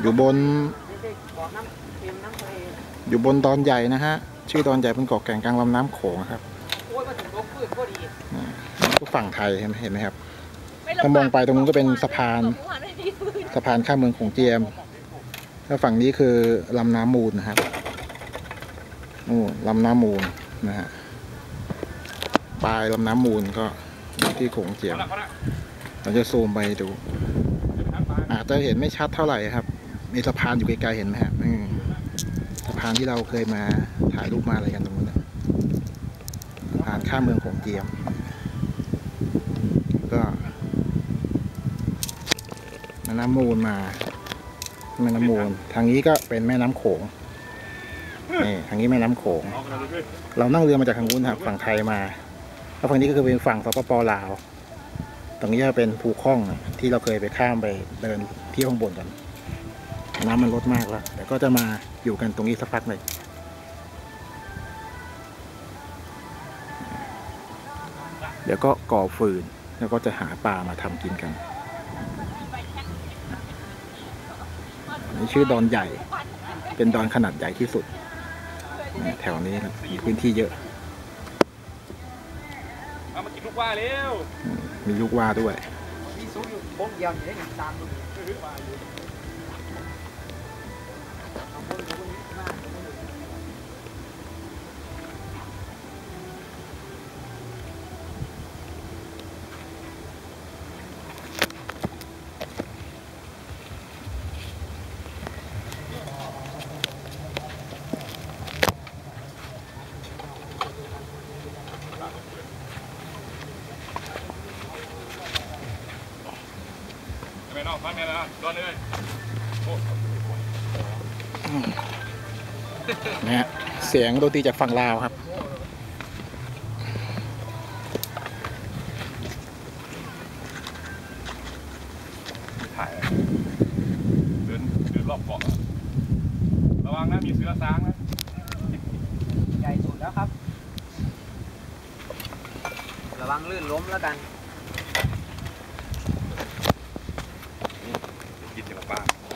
อยู่บนเด็กๆบอกน้ำเต็มน้ำทะเลอยู่บนดอนใหญ่นะฮะ ชื่อดอนใหญ่เป็นเกาะแก่งกลางลำน้ำโขงครับโอ้ยมาถึงลกพืชพอดีก็ฝั่งไทยเห็นไหมเห็นไหมครับถ้ามองไปตรงนู้นก็เป็นสะพาน สะพานข้ามเมืองโของเจียม แล้วฝั่งนี้คือลำน้ำมูลนะครับนู่นลำน้ำมูลนะฮะปลายลำน้ำมูลก็ที่โขงเจียมเราจะซูมไปดูอาจจะเห็นไม่ชัดเท่าไหร่ครับ มีสะพานอยู่ไกลๆเห็นไหมครับอืมสะพานที่เราเคยมาถ่ายรูปมาอะไรกันตรงนู้นสะพานข้ามเมืองโขงเจียม ก็แม่น้ำมูลมาแม่น้ำมูล ทางนี้ก็เป็นแม่น้ำโขงนี่ทางนี้แม่น้ำโขง เรานั่งเรือมาจากทางนู้นครับฝั่งไทยมาแล้วฝั่งนี้ก็คือเป็นฝั่งสปปลาว ตรงนี้จะเป็นภูคล้องที่เราเคยไปข้ามไปเดินที่ข้างบนกัน น้ำมันลดมากแล้วแต่ก็จะมาอยู่กันตรงนี้สักพักหนึ่งเดี๋ยวก็ก่อฟืนแล้วก็จะหาปลามาทำกินกันอันนี้ชื่อดอนใหญ่ เป็นดอนขนาดใหญ่ที่สุดเนี่ยแถวนี้นะมีพื้นที่เยอะเอามากินลูกว่าเร็วอืมมีลูกว่าด้วยมีสูงอยู่โค้งเดียวอยู่ได้อย่างตามดู น้องฟันแม่ละรอเลยโอ้นะฮะเสียงดนตรีจากฝั่งลาวครับถ่ายเดินเดินรอบเกาะระวังนะมีเสือสางนะใหญ่สุดแล้วครับ ระวังลื่นล้มแล้วกัน back.